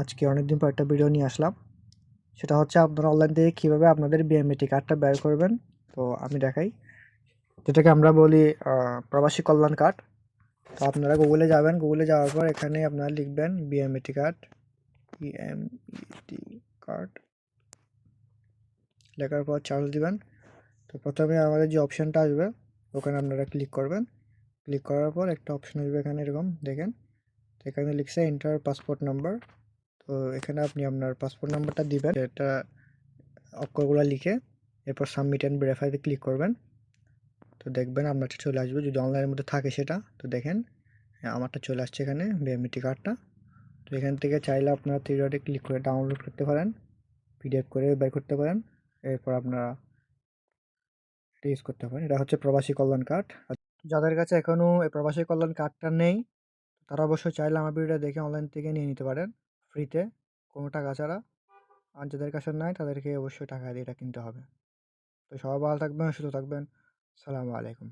আজকে অনেকদিন পর একটা ভিডিও নিয়ে আসলাম। সেটা হচ্ছে আপনারা অনলাইন থেকে কীভাবে আপনাদের বিএমএটি কার্ডটা বের করবেন। তো আমি দেখাই। যেটাকে আমরা বলি প্রবাসী কল্যাণ কার্ড তো আপনারা গুগলে যাবেন। গুগলে যাওয়ার পর এখানে আপনারা লিখবেন বিএমএটি কার্ড বিএমইটি কার্ড লেখার পর চার্জ দিবেন। তো প্রথমে আমাদের যে অপশানটা আসবে, ওখানে আপনারা ক্লিক করবেন। ক্লিক করার পর একটা অপশন আসবে এখানে এরকম, দেখেন। এখানে লিখছে এন্টার পাসপোর্ট নাম্বার তো এখানে আপনি আপনার পাসপোর্ট নাম্বারটা দিবেন, এটা অক্ষরগুলো লিখে এরপর সাবমিট অ্যান্ড ভেরিফাইতে ক্লিক করবেন। তো দেখবেন আপনারটা চলে আসবে, যদি অনলাইনের মধ্যে থাকে সেটা, তো দেখেন, আমারটা চলে আসছে এখানে বিএমইটি কার্ডটা তো এখান থেকে চাইলে আপনারা থ্রি ডটে ক্লিক করে ডাউনলোড করতে পারেন পিডিএফ করে বের করতে পারেন, এরপর আপনারা ইউজ করতে পারেন। এটা হচ্ছে প্রবাসী কল্যাণ কার্ড যাদের কাছে এখনও এই প্রবাসী কল্যাণ কার্ডটা নেই, তারা অবশ্যই চাইলে আমার ভিডিওটা দেখে অনলাইন থেকে নিয়ে নিতে পারেন। ফ্রিতে কোনো টাকা ছাড়া। আর যাদের কাছে নাই তাদেরকে অবশ্যই টাকা দিয়ে এটা কিনতে হবে। তো সবাই ভালো থাকবেন, সুস্থ থাকবেন। সালামু আলাইকুম।